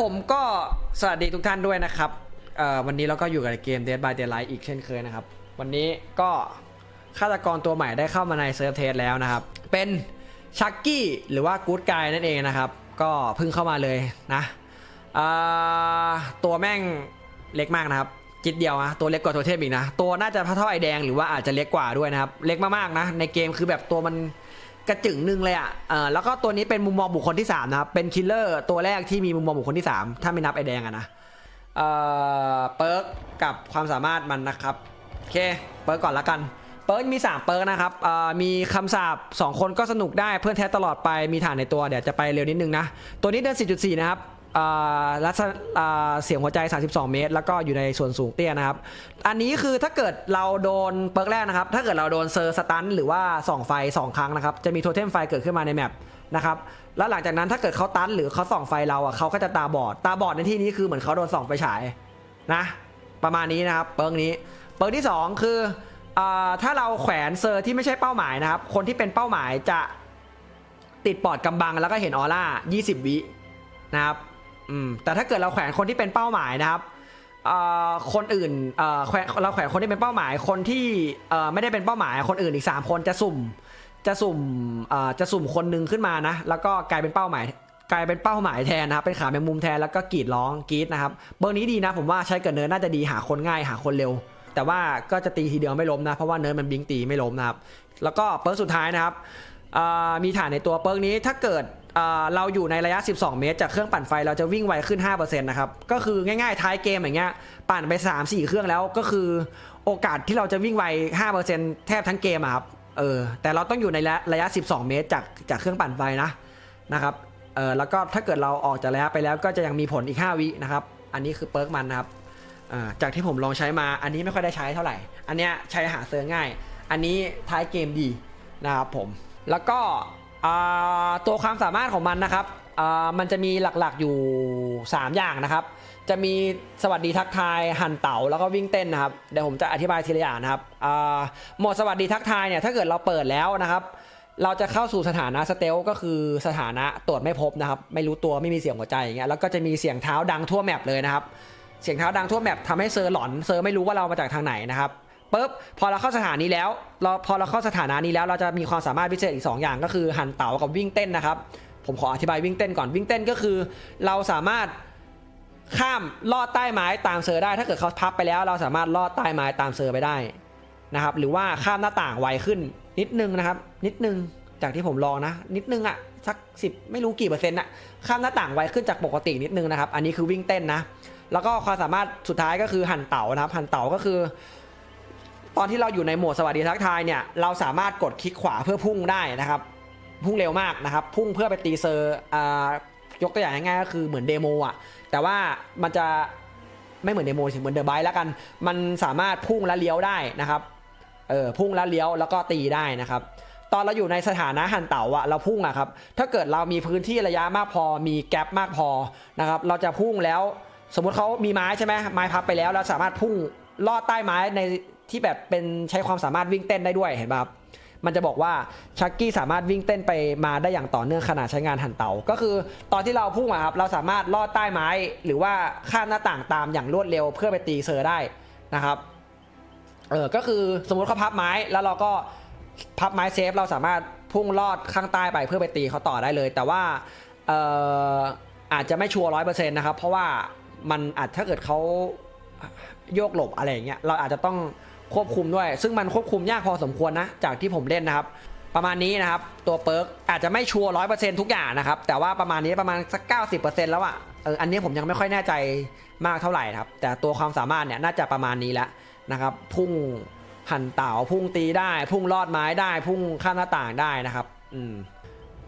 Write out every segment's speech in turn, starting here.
ผมก็สวัสดีทุกท่านด้วยนะครับวันนี้เราก็อยู่กับเกม Dead by Daylight อีกเช่นเคยนะครับ วันนี้ก็ฆาตกรตัวใหม่ได้เข้ามาในเซิร์ฟเทสแล้วนะครับ เป็นชักกี้หรือว่ากู๊ดกายนั่นเองนะครับ ก็เพิ่งเข้ามาเลยนะตัวแม่งเล็กมากนะครับจิตเดียวนะตัวเล็กกว่าตัวเทพอีกนะ ตัวน่าจะเท่าไอแดงหรือว่าอาจจะเล็กกว่าด้วยนะครับ เล็กมากๆนะ ในเกมคือแบบตัวมัน กระจึงหนึ่งเลยอะเออแล้วก็ตัวนี้เป็นมุมมองบุคคลที่3นะครับ เป็นคิลเลอร์ตัวแรกที่มีมุมมองบุคคลที่ 3 ถ้าไม่นับไอแดงอะนะ เอ่อ เปิร์กกับความสามารถมันนะครับ โอเค เปิร์กก่อนละกัน เปิร์กมี 3 เปิร์กนะครับ เอ่อ มีคำสาบ2คนก็สนุกได้เพื่อนแท้ตลอดไป มีฐานในตัว เดี๋ยวจะไปเร็วนิดนึงนะ ตัวนี้เดิน 4.4 นะครับ เอ่อรัศเอ่อเสียงหัวใจ 32 เมตร แล้วก็อยู่ในส่วนสูงเตี้ยนะครับ อันนี้คือถ้าเกิดเราโดนเปิร์กแรกนะครับ ถ้าเกิดเราโดนเซอร์สตันหรือว่าส่องไฟ 2 ครั้งนะครับ จะมีโทเทมไฟเกิดขึ้นมาในแมปนะครับ แล้วหลังจากนั้นถ้าเกิดเขาตันหรือเขาส่องไฟเราอะเขาก็จะตาบอด ตาบอดในที่นี้คือเหมือนเขาโดนส่องไฟฉายนะ ประมาณนี้นะครับ เปิร์กนี้ เปิร์กที่ 2 คืออาถ้าเราแขวนเซอร์ที่ไม่ใช่เป้าหมายนะครับ คนที่เป็นเป้าหมายจะติดปอดกำบังแล้วก็เห็นออร่า 20 วินะครับ อืมแต่ถ้าเกิดเราแขวนคนที่เป็นเป้าหมายนะครับคนอื่นเราแขวนคนที่เป็นเป้าหมาย คนที่ไม่ได้เป็นเป้าหมาย คนอื่นอีก 3 คนจะสุ่ม จะสุ่มจะสุ่มคนหนึงขึ้นมานะ แล้วก็กลายเป็นเป้าหมาย กลายเป็นเป้าหมายแทนนะครับ เป็นขาแมงมุมแทนแล้วก็กรีดร้องกรีดนะครับ เบอร์นี้ดีนะผมว่าใช้กับเนิร์ดน่าจะดีหาคนง่ายหาคนเร็ว แต่ว่าก็จะตีทีเดียวไม่ล้มนะ เพราะว่าเนิร์ดมันบิงตีไม่ล้มนะครับ แล้วก็เปิร์กสุดท้ายนะครับมีฐานในตัวเปิร์กนี้ถ้าเกิด เราอยู่ในระยะ 12 เมตร จากเครื่องปั่นไฟเราจะวิ่งไวขึ้น 5%นะครับ ก็คือง่ายๆ ท้ายเกมอย่างเงี้ย ปั่นไป 3-4 เครื่องแล้วก็คือโอกาสที่เราจะวิ่งไว 5%แทบทั้งเกมครับ เออ แต่เราต้องอยู่ในระระยะ 12 เมตร จากจากเครื่องปั่นไฟนะนะครับ เออแล้วก็ถ้าเกิดเราออกจากระยะไปแล้วก็จะยังมีผลอีก 5 วินะครับ อันนี้คือเปิร์กมันนะครับอ่าจากที่ผมลองใช้มา อันนี้ไม่ค่อยได้ใช้เท่าไหร่ อันเนี้ยใช้หาเซิร์ง่าย อันนี้ท้ายเกมดีนะครับผม แล้วก็ ตัวความสามารถของมันนะครับมันจะมีหลักๆอยู่ 3 อย่างนะครับ จะมีสวัสดีทักทายหันเต๋าแล้วก็วิ่งเต้นนะครับเดี๋ยวผมจะอธิบายทีละอย่างนะครับโหมดสวัสดีทักทายเนี่ยถ้าเกิดเราเปิดแล้วนะครับ เราจะเข้าสู่สถานะสเตลก็คือสถานะตรวจไม่พบนะครับไม่รู้ตัวไม่มีเสียงหัวใจอย่างเงี้ยแล้วก็จะมีเสียงเท้าดังทั่วแมปเลยนะครับ เสียงเท้าดังทั่วแมปทำให้เซอร์หลอนเซอร์ไม่รู้ว่าเรามาจากทางไหนนะครับ ปุ๊บพอเราเข้าสถานีแล้วเราพอเราเข้าสถานะนี้แล้วเราจะมีความสามารถพิเศษอีก 2 อย่าง ก็คือหันเต๋ากับวิ่งเต้นนะครับ ผมขออธิบายวิ่งเต้นก่อนวิ่งเต้นก็คือ เราสามารถข้ามลอดใต้ไม้ตามเซอร์ได้ ถ้าเกิดเขาพับไปแล้ว เราสามารถลอดใต้ไม้ตามเซอร์ไปได้นะครับ หรือว่าข้ามหน้าต่างไวขึ้นนิดนึงนะครับ นิดนึงจากที่ผมลองนะ นิดนึงอะสักสิบไม่รู้กี่เปอร์เซ็นต์อะข้ามหน้าต่างไวขึ้นจากปกตินิดนึงนะครับ อันนี้คือวิ่งเต้นนะ แล้วก็ความสามารถสุดท้ายก็คือหันเต๋านะครับหันเต๋าก็คือ ตอนที่เราอยู่ในโหมดสวัสดีทักทายเนี่ยเราสามารถกดคลิกขวาเพื่อพุ่งได้นะครับ พุ่งเร็วมากนะครับ พุ่งเพื่อไปตีเซอร์ยกตัวอย่างง่ายๆก็คือเหมือนเดโมอะแต่ว่ามันจะไม่เหมือนเดโมสิเหมือนเดอะไบแล้วกัน มันสามารถพุ่งและเลี้ยวได้นะครับเออพุ่งและเลี้ยวแล้วก็ตีได้นะครับ ตอนเราอยู่ในสถานะหันเต่าอะเราพุ่งอะครับถ้าเกิดเรามีพื้นที่ระยะมากพอ มีแกลบมากพอนะครับเราจะพุ่งแล้ว สมมุติเขามีไม้ใช่ไหมไม้พับไปแล้วเราสามารถพุ่งลอดใต้ไม้ใน ที่แบบเป็นใช้ความสามารถวิ่งเต้นได้ด้วยเห็นป่ะครับมันจะบอกว่าชักกี้สามารถวิ่งเต้นไปมาได้อย่างต่อเนื่องขณะใช้งานหันเตา ก็คือตอนที่เราพุ่งอะครับเราสามารถลอดใต้ไม้ หรือว่าข้ามหน้าต่างตามอย่างรวดเร็วเพื่อไปตีเซอร์ได้นะครับเออก็คือสมมติเขาพับไม้แล้วเราก็พับไม้เซฟเราสามารถพุ่งลอดข้างใต้ไปเพื่อไปตีเขาต่อได้เลย แต่ว่าเอออาจจะไม่ชัวร์ร้อยเปอร์เซ็นต์นะครับ เพราะว่ามันอาจถ้าเกิดเขาโยกหลบอะไรอย่างเงี้ยเราอาจจะต้อง ควบคุมด้วย ซึ่งมันควบคุมยากพอสมควรนะ จากที่ผมเล่นนะครับ ประมาณนี้นะครับ ตัวเปิร์กอาจจะไม่ชัวร์ร้อยเปอร์เซ็นต์ทุกอย่างนะครับ แต่ว่าประมาณนี้ประมาณสักเก้าสิบเปอร์เซ็นต์แล้วอะเอออันนี้ผมยังไม่ค่อยแน่ใจมากเท่าไหร่ครับ แต่ตัวความสามารถเนี่ยน่าจะประมาณนี้แล้วนะครับ พุ่งหันเต่าพุ่งตีได้ พุ่งลอดไม้ได้ พุ่งข้ามหน้าต่างได้นะครับ อืม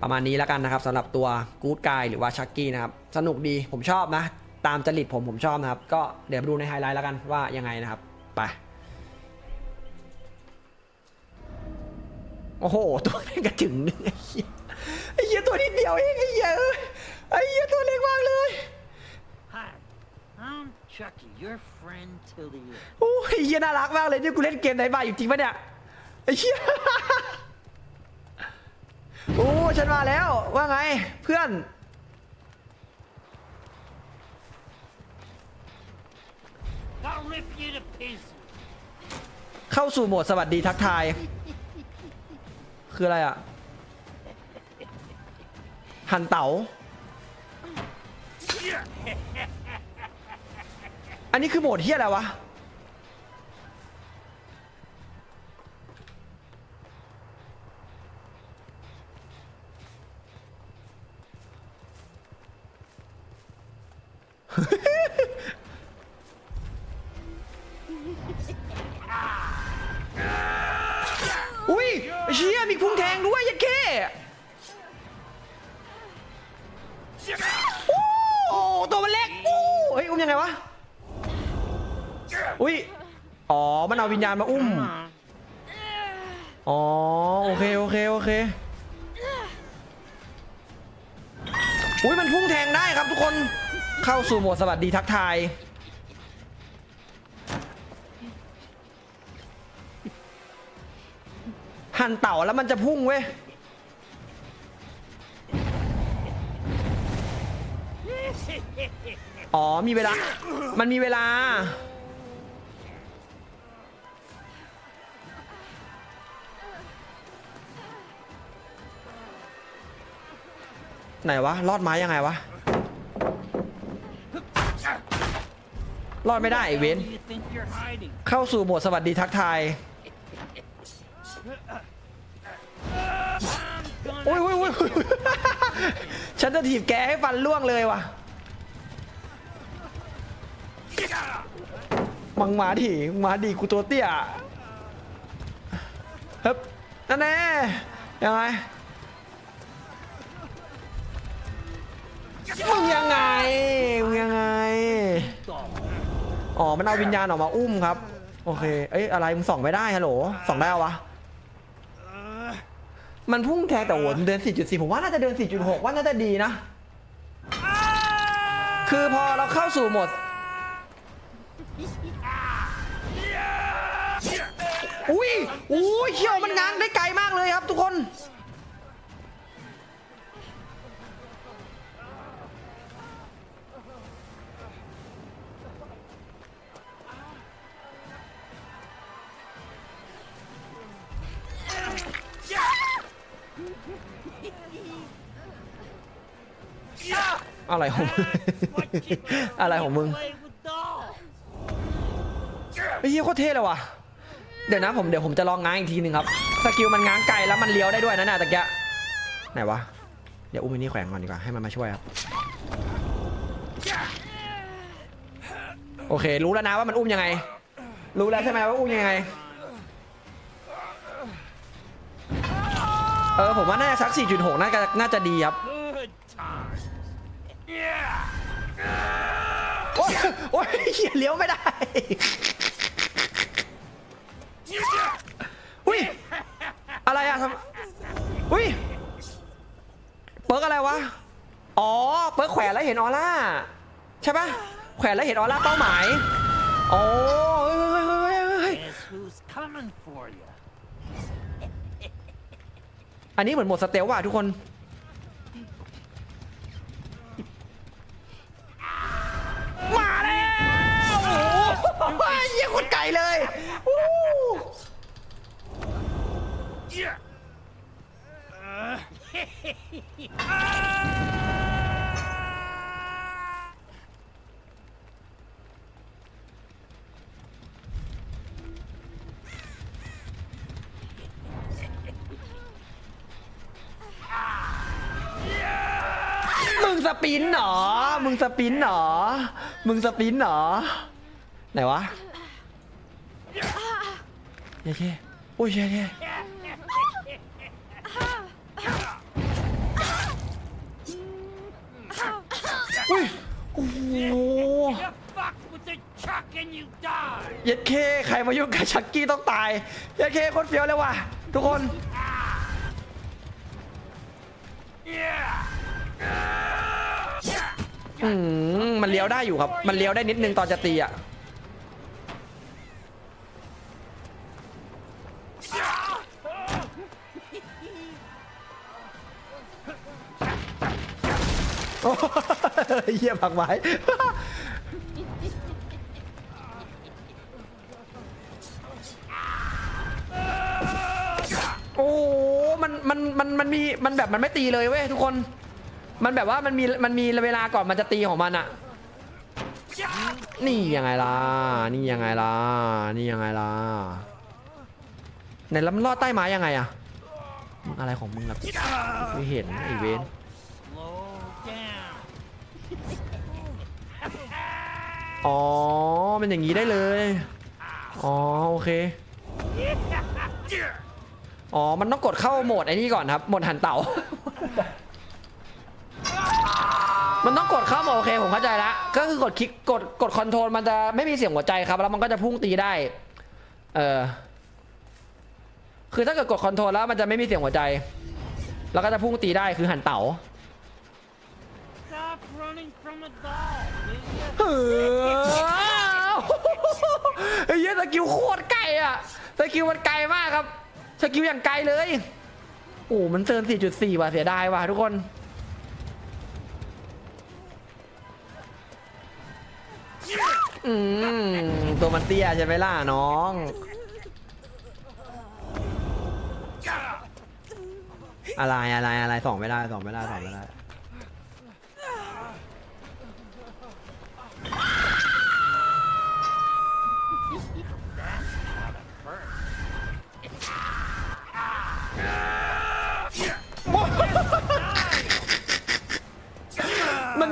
ประมาณนี้แล้วกันนะครับสำหรับตัวกู๊ดกายหรือว่าชักกี้นะครับ สนุกดีผมชอบนะ ตามจริตผมผมชอบนะครับ ก็เดี๋ยวดูในไฮไลท์แล้วกันว่ายังไงนะครับ ไป โอ้โห ตัวเล็กกระจึงนึงไอ้เหี้ยไอ้เหี้ยตัวนิดเดียวเองไอ้เหี้ยเอ้ยไอ้เหี้ยตัวเล็กมากเลย Hi, I'm Chucky, your friend till the end. โอ้ยไอ้เหี้ยน่ารักมากเลยนี่กูเล่นเกมไหนบ้าอยู่จริงปะเนี่ยไอ้เหี้ยโอ้ฉันมาแล้วว่าไงเพื่อน I'll rip you to pieces. เข้าสู่โหมดสวัสดีทักทาย คืออะไรอะ หันเต๋า อันนี้คือโหมดเฮียอะไรวะ วิญญาณมาอุ้ม Come on. อ๋อ โอเค โอเค โอเคอุ้ยมันพุ่งแทงได้ครับทุกคนเข้าสู่โหมดสวัสดีทักทาย หั่นเต่าแล้วมันจะพุ่งเว้ยอ๋อมีเวลา มันมีเวลา ไหนวะ รอดไม้ยังไงวะ รอดไม่ได้ไอ้เว้น you think you're hiding? เข้าสู่โหมดสวัสดีทักทายโอ้ยโอ้ยโอ้ยฉันจะถีบแกให้ฟันล่วงเลยว่ะ มังมาดิมึงมาดิกูตัวเตี้ย เฮ้ยนั่นแน่ยังไง มึงยังไงมึงยังไง อ๋อ มันเอาวิญญาณออกมาอุ้มครับ โอเค เอ้ย อะไร มึงส่องไม่ได้ฮัลโหล ส่องได้เหรอวะ มันพุ่งแทงแต่โหนเดิน 4.4 ผมว่าน่าจะเดิน 4.6 ว่าน่าจะดีนะ คือพอเราเข้าสู่โหมด อุ้ยอุ้ยเขียวมันง้างได้ไกลมากเลยครับทุกคน อะไรของมึง อะไรของมึงไอ้เหี้ยโคตรเท่เลยว่ะ เดี๋ยวนะผมเดี๋ยวผมจะลองง้างอีกทีหนึ่งครับ สกิลมันง้างไกลแล้วมันเลี้ยวได้ด้วยนะน่ะตะกียไหนวะ เดี๋ยวอุ้มอันนี้แขวนก่อนดีกว่าให้มันมาช่วยครับ โอเค รู้แล้วนะว่ามันอุ้มยังไง รู้แล้วใช่ไหมว่าอุ้มยังไง เออผมว่าน่าจะสัก 4.6 น่าจะน่าจะดีครับ โอ้ยโอ้ยเหี้ยเลี้ยวไม่ได้ อุ้ย อะไรอะทำอุ้ย เปิร์กอะไรวะ อ๋อ เปิร์กแขวนแล้วเห็นออร่า ใช่ปะแขวนแล้วเห็นออร่าเป้าหมายอ๋อเฮ้ยเฮ้ยเฮ้ยเฮ้ยเฮ้ย Guess who's coming for you? อันนี้เหมือนหมดสเตลว่ะทุกคน มาแล้ว โอ้โหเยี่ย คนไก่เลยวู้มึงสปินเหรอ มึงสปินเหรอ มึงสปินเหรอ ไหนวะ เย้เคโอ้ยเย้เคอุ้ยโอ้โห you fuck with the chuck and you die. เย็ดเคใครมายุ่งกับชักกี้ต้องตาย เย็ดเคโคตรเฟี้ยวเลยว่ะทุกคน Yeah. อืมมันเลี้ยวได้อยู่ครับ มันเลี้ยวได้นิดนึงตอนจะตีอะ โอ้เหี้ยผักไม้ โอ้หมันมันมันมันมีมันแบบมันไม่ตีเลยเว้ยทุกคน มันแบบว่ามันมีมันมีเวลาก่อนมันจะตีของมันอะนี่ยังไงล่ะ นี่ยังไงล่ะ นี่ยังไงล่ะไหนล้วนลอดใต้ไม้ยังไงอะมึงอะไรของมึงล่ะไม่เห็นไอเวน อ๋อมันอย่างนี้ได้เลย อ๋อ โอเค อ๋อ มันต้องกดเข้าโหมดไอ้นี่ก่อนครับ โหมดหันเต่า มันต้องกดเข้าโหมดโอเค ผมเข้าใจละ ก็คือกดคลิก กด กดคอนโทรล มันจะไม่มีเสียงหัวใจครับ แล้วมันก็จะพุ่งตีได้ เออ คือถ้าเกิดกดคอนโทรลแล้วมันจะไม่มีเสียงหัวใจ แล้วก็จะพุ่งตีได้ คือหันเต่า เออไอ้เหี้ยสกิลโคตรไกลอะสกิลมันไกลมากครับสกิลอย่างไกลเลยโอ้มันเซิร์น4.4ว่ะเสียดายว่ะทุกคนอืมตัวมันเตี้ยใช่ไหมล่ะน้องอะไรอะไรอะไรสองไม่ได้สองไม่ได้สองไม่ได้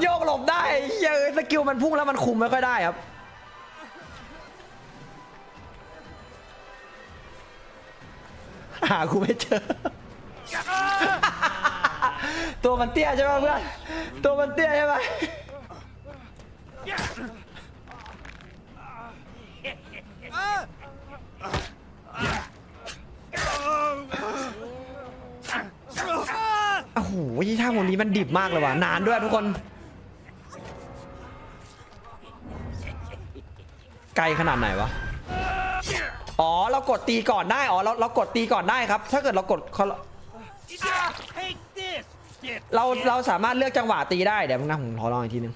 โยกหลบได้เหี้ยเอะสกิลมันพุ่งแล้วมันคุมไม่ค่อยได้ครับหากูไม่เจอ ตัวมันเตี้ยใช่ไหมเพื่อน ตัวมันเตี้ยใช่ไหมโอ้โหท่าโมนี้มันดิบมากเลยว่ะ นานด้วยทุกคน ไกลขนาดไหนวะ อ๋อ เรากดตีก่อนได้ อ๋อ เราเรากดตีก่อนได้ครับ ถ้าเกิดเรากดเขาเราเราสามารถเลือกจังหวะตีได้ เดี๋ยวมึงนะผมขอลองอีกทีนึง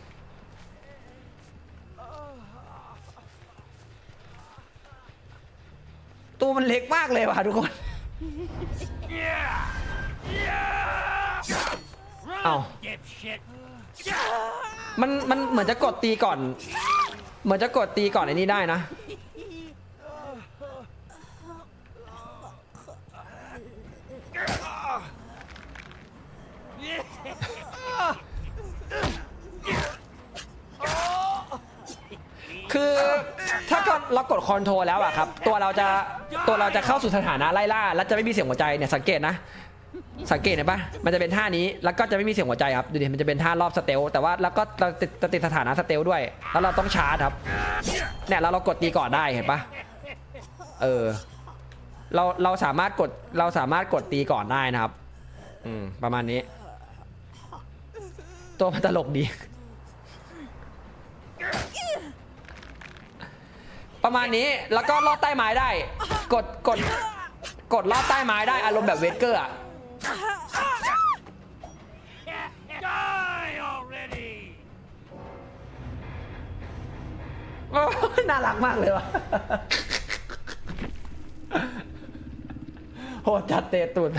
ตัวมันเล็กมากเลยว่ะทุกคน Run, Ow. dipshit. มันมันเหมือนจะกดตีก่อน เหมือนจะกดตีก่อนไอ้นี้ได้นะ คือถ้าเกิดเรากดคอนโทรลแล้วอะครับ ตัวเราจะตัวเราจะเข้าสู่สถานะไล่ล่า แล้วจะไม่มีเสียงหัวใจเนี่ยสังเกตนะ สังเกตเห็นปะมันจะเป็นท่านี้ แล้วก็จะไม่มีเสียงหัวใจครับ ดูดิ มันจะเป็นท่ารอบสเตล แต่ว่าแล้วก็เราติดติดสถานะสเตลด้วย แล้วเราต้องชาร์จครับ เนี่ยแล้วเรากดตีก่อนได้เห็นปะเออ เราเราสามารถกดเราสามารถกดตีก่อนได้นะครับ อืม ประมาณนี้ ตัวมันตลกดี ประมาณนี้ แล้วก็ลอดใต้ไม้ได้ กดกด กดลอดใต้ไม้ได้อารมณ์แบบเวสเกอร์อะ น่ารักมากเลยวะโหจัดเตะตุด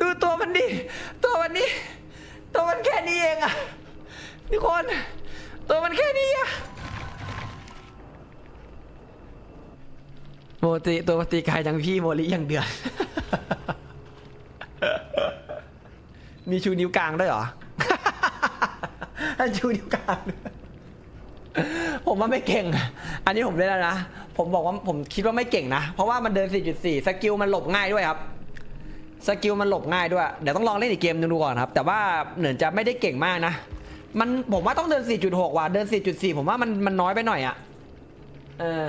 ดูตัวมันดิ ตัวมันนี่ตัวมันแค่นี้เองอะทุกคน ตัวมันแค่นี้อะโมติตัวมันตีกายจังพี่โมลิอย่างเดือด มีชูนิ้วกลางด้วยเหรอ ชูนิ้วกลาง ผมว่าไม่เก่ง อันนี้ผมเล่นแล้วนะ ผมบอกว่าผมคิดว่าไม่เก่งนะ เพราะว่ามันเดิน 4.4 สกิลมันหลบง่ายด้วยครับ สกิลมันหลบง่ายด้วย เดี๋ยวต้องลองเล่นอีกเกมนึงดูก่อนครับ แต่ว่าเหมือนจะไม่ได้เก่งมากนะ มันผมว่าต้องเดิน 4.6 ว่ะ เดิน 4.4 ผมว่ามันมันน้อยไปหน่อยอะเออ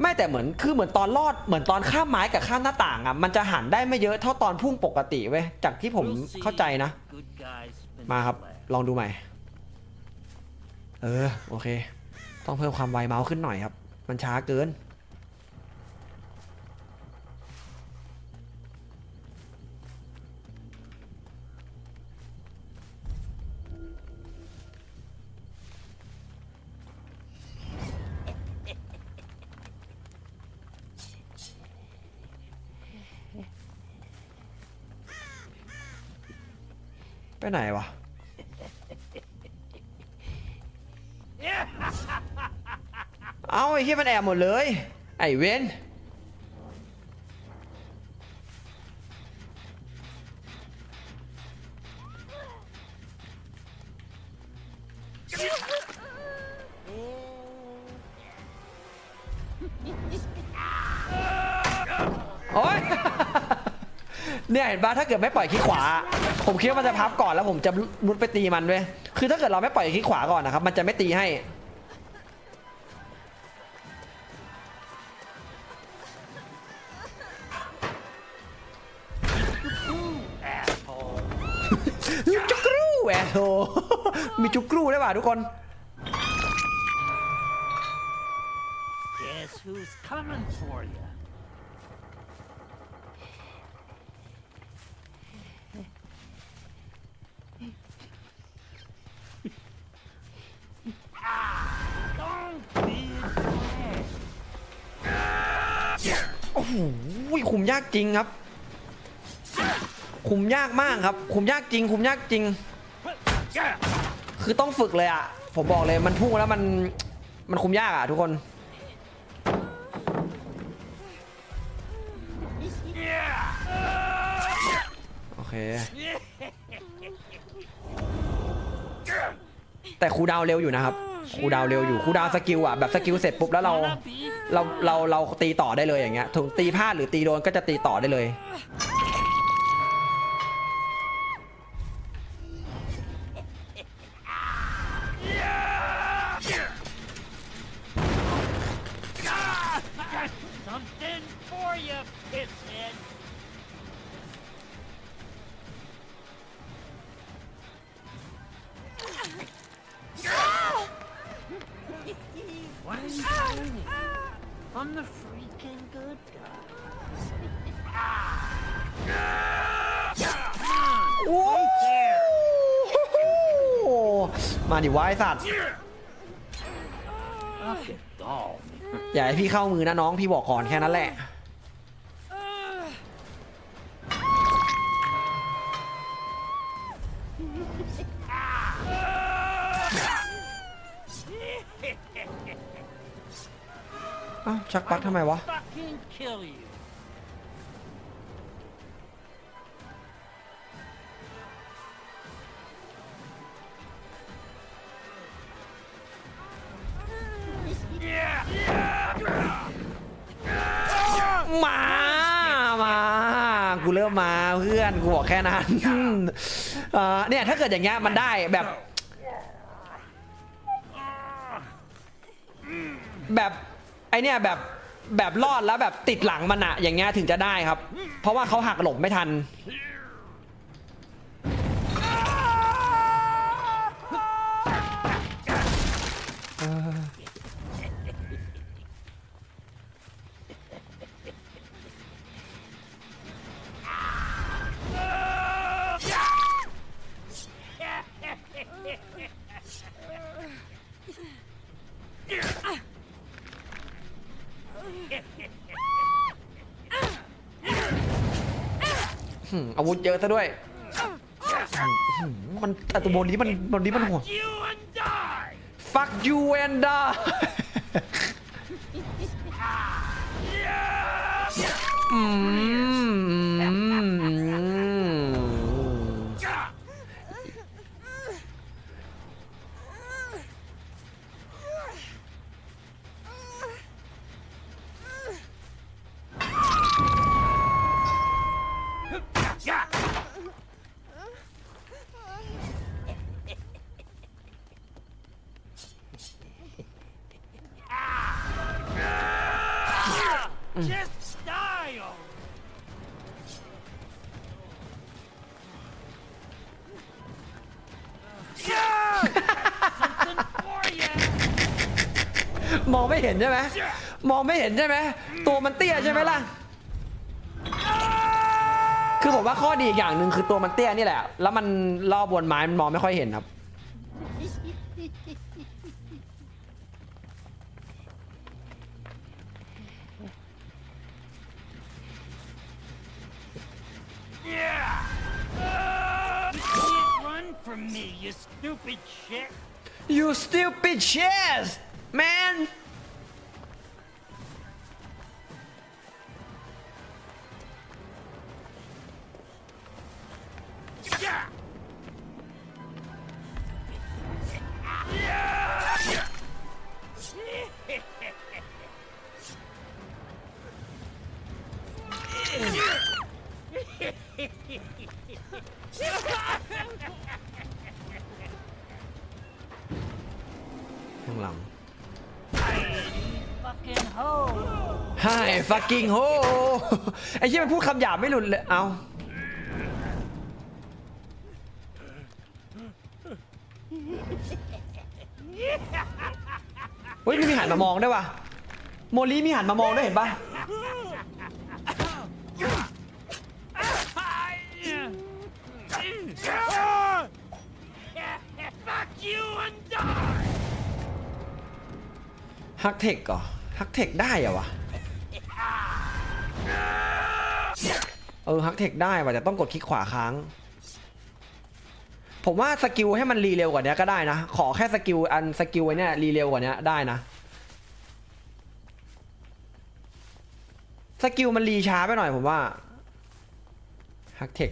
ไม่แต่เหมือนคือเหมือนตอนรอดเหมือนตอนข้ามไม้กับข้ามหน้าต่างอะมันจะหันได้ไม่เยอะเท่าตอนพุ่งปกติเว้ยจากที่ผมเข้าใจนะ มาครับ ลองดูใหม่ เออ โอเค ต้องเพิ่มความไวเมาส์ขึ้นหน่อยครับ มันช้าเกิน ไปไหนวะ อาไอ้ที่มันแอบหมดเลย ไอ้เว้นโอ๊ยเนี่ยเห็นปะถ้าเกิดไม่ปล่อยขี้ขวา ผมคิดว่ามันจะพับก่อนแล้วผมจะมุดไปตีมันด้วย คือถ้าเกิดเราไม่ปล่อยขี้ขวาก่อนนะครับ มันจะไม่ตีให้ จุกรูแหวนโธมีจุกรูได้วยว่ะทุกคน Guess who's coming for you? Don't be mad. โอ้โหคุมยากจริงครับ คุมยากมากครับ คุมยากจริง คุมยากจริง คือต้องฝึกเลยอะ ผมบอกเลยมันพุ่งแล้วมันมันคุมยากอะทุกคนโอเคแต่ครูดาวเร็วอยู่นะครับครูดาวเร็วอยู่ครูดาวสกิลอะแบบสกิลเสร็จปุ๊บแล้วเราเราเราเราตีต่อได้เลยอย่างเงี้ยถึงตีพลาดหรือตีโดนก็จะตีต่อได้เลย มาดิวายสัตว์อย่าให้พี่เข้ามือนะน้องพี่บอกก่อนแค่นั้นแหละ อ้าวชักปักทำไมวะ Fucking kill you. มา มา กูเริ่มมาเพื่อนกูบอกแค่นั้นเอ่อเนี่ยถ้าเกิดอย่างเงี้ยมันได้แบบ แบบไอเนี่ยแบบแบบรอดแล้วแบบติดหลังมันอะอย่างเงี้ยถึงจะได้ครับ เพราะว่าเขาหักหลบไม่ทันหื ยอะซะด้วย มันแต่ตัวบนนี้มันบนนี้มันหัว fuck you and die อืม เห็นใช่ไหมมองไม่เห็นใช่ไหมตัวมันเตี้ยใช่ไหมล่ะคือผมว่าข้อดีอีกอย่างหนึ่งคือตัวมันเตี้ยนี่แหละ แล้วมันรอบบนไม้มันมองไม่ค่อยเห็นครับ Yeah! You can't run from me, you stupid shit! you stupid shit man ข้างหลัง Fucking hoe! Hi fucking ho ไอ้ที่มันพูดคำหยาบไม่หลุดเลย เอาเฮ้ยมีหันมาม องด้วยว่ะโมลีมีหันมามองด้วยเห็นปะฮักเทคเหรอฮักเทคได้เหรอวะเออฮักเทคได้ว่ะแต่ต้องกดคลิกขวาค้าง ผมว่าสกิลให้มันรีเร็วกว่านี้ก็ได้นะ ขอแค่สกิลอันสกิลไอ้เนี่ยรีเร็วกว่านี้ได้นะ สกิลมันรีช้าไปหน่อยผมว่าฮักเทค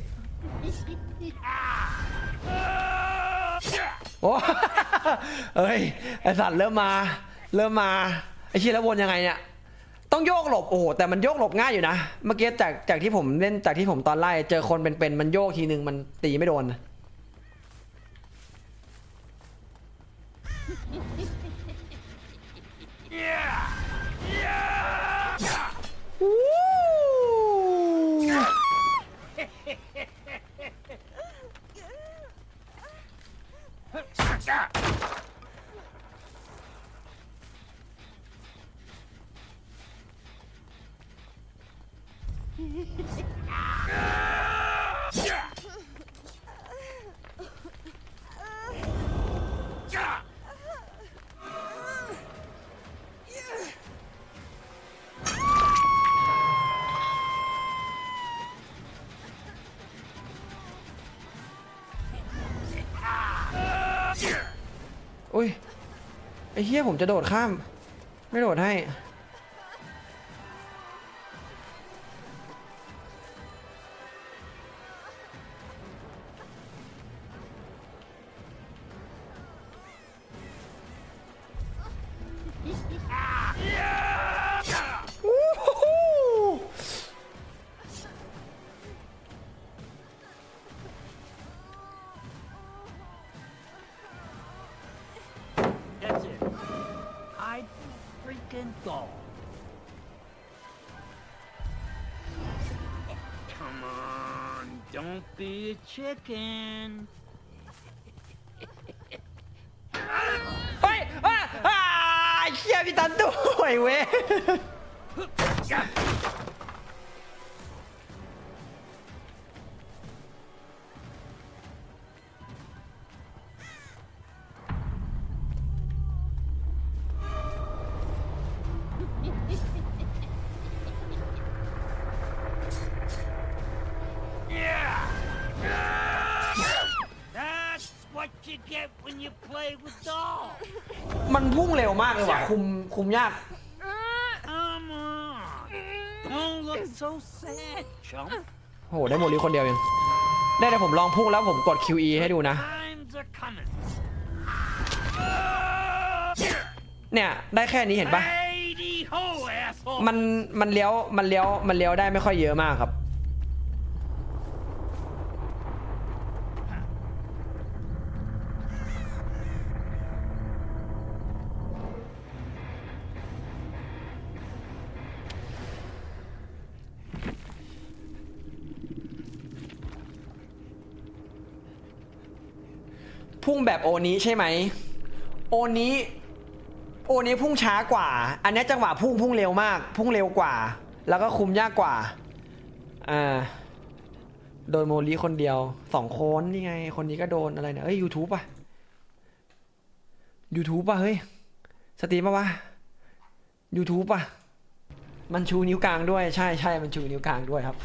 โอ้เอ้ยไอสัตว์เริ่มมา เริ่มมาไอชี้แล้ววนยังไงเนี่ยต้องโยกหลบโอ้โหแต่มันโยกหลบง่ายอยู่นะ เมื่อกี้จากจากที่ผมเล่นจากที่ผมตอนไล่เจอคนเป็นๆมันโยกทีนึงมันตีไม่โดน อุ้ ไอ้เฮียผมจะโดดข้าม ไม่โดดให้ freaking go. Come on, don't be a chicken. เฮ้ยอ่าอ่าเฮียพี่ตันด้วยเว้ย you get when you play with dolls. มันพุ่งเร็วมากเลยว่ะ คุมคุมยาก Come on. Don't look so sad, chump. โหได้โมลีคนเดียวเองได้แต่ผมลองพุ่งแล้วผมกด QE ให้ดูนะ Times are coming. เนี่ย ได้แค่นี้เห็นปะ Lady ho, asshole. มันมันเลี้ยวมันเลี้ยวมันเลี้ยวได้ไม่ค่อยเยอะมากครับ พุ่งแบบโอนี้ใช่ไหม โอนี้ โอนี้พุ่งช้ากว่า อันนี้จังหวะพุ่งพุ่งเร็วมาก พุ่งเร็วกว่า แล้วก็คุมยากกว่า อ่า โดนโมลีคนเดียวสองคนนี่ไง คนนี้ก็โดนอะไรเนี่ยเอ้ยยูทูบป่ะยูทูบป่ะเฮ้ย สตรีมปะวะยูทูบปะมันชูนิ้วกลางด้วย ใช่ใช่มันชูนิ้วกลางด้วยครับ